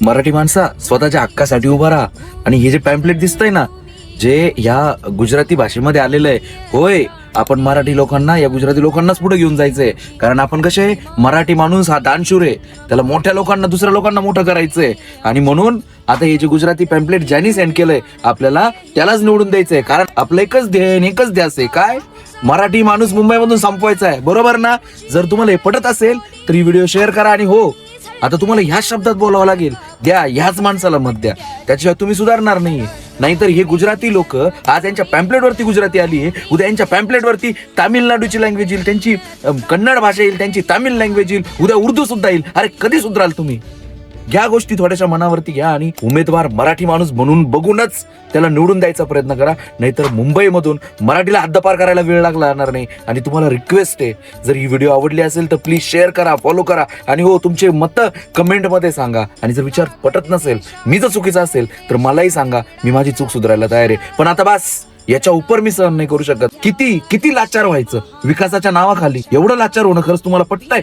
मराठी माणसा स्वतःच्या हक्कासाठी उभा राहा. आणि हे जे पॅम्पलेट दिसतंय ना जे या गुजराती भाषेमध्ये आलेलं आहे होय आपण मराठी लोकांना या गुजराती लोकांनाच पुढे घेऊन जायचंय. कारण आपण कसे मराठी माणूस हा दानशूर आहे. त्याला मोठ्या लोकांना दुसऱ्या लोकांना मोठं करायचंय. आणि म्हणून आता हे जे गुजराती पॅम्पलेट ज्यांनी सेंड केलंय आपल्याला त्यालाच निवडून द्यायचंय. कारण आपलं एकच ध्येय आणि एकच ध्यास आहे. काय? मराठी माणूस मुंबईमधून संपवायचा आहे बरोबर ना? जर तुम्हाला हे पटत असेल तर ही व्हिडिओ शेअर करा आणि हो आता तुम्हाला ह्या शब्दात बोलावं लागेल द्या ह्याच माणसाला मत द्या. त्याच्याशिवाय तुम्ही सुधारणार नाही नाहीतर हे गुजराती लोक आज यांच्या पॅम्पलेटवरती गुजराती आली आहे. उद्या यांच्या पॅम्पलेटवरती तामिळनाडूची लँग्वेज येईल त्यांची कन्नड भाषा येईल त्यांची तामिळ लँग्वेज येईल. उद्या उर्दू सुद्धा येईल. अरे कधी सुधराल तुम्ही? या गोष्टी थोड्याशा मनावरती घ्या आणि उमेदवार मराठी माणूस म्हणून बघूनच त्याला निवडून द्यायचा प्रयत्न करा. नाहीतर मुंबईमधून मराठीला हद्दपार करायला वेळ लागणार नाही. आणि तुम्हाला रिक्वेस्ट आहे जर ही व्हिडिओ आवडली असेल तर प्लीज शेअर करा फॉलो करा. आणि हो तुमचे मत कमेंटमध्ये सांगा. आणि जर विचार पटत नसेल मी जर चुकीचा असेल तर मलाही सांगा. मी माझी चूक सुधारायला तयार आहे. पण आता बस याच्या उपर मी सहन नाही करू शकत. किती किती लाचार व्हायचं? विकासाच्या नावाखाली एवढं लाचार होणं खरंच तुम्हाला पटतंय?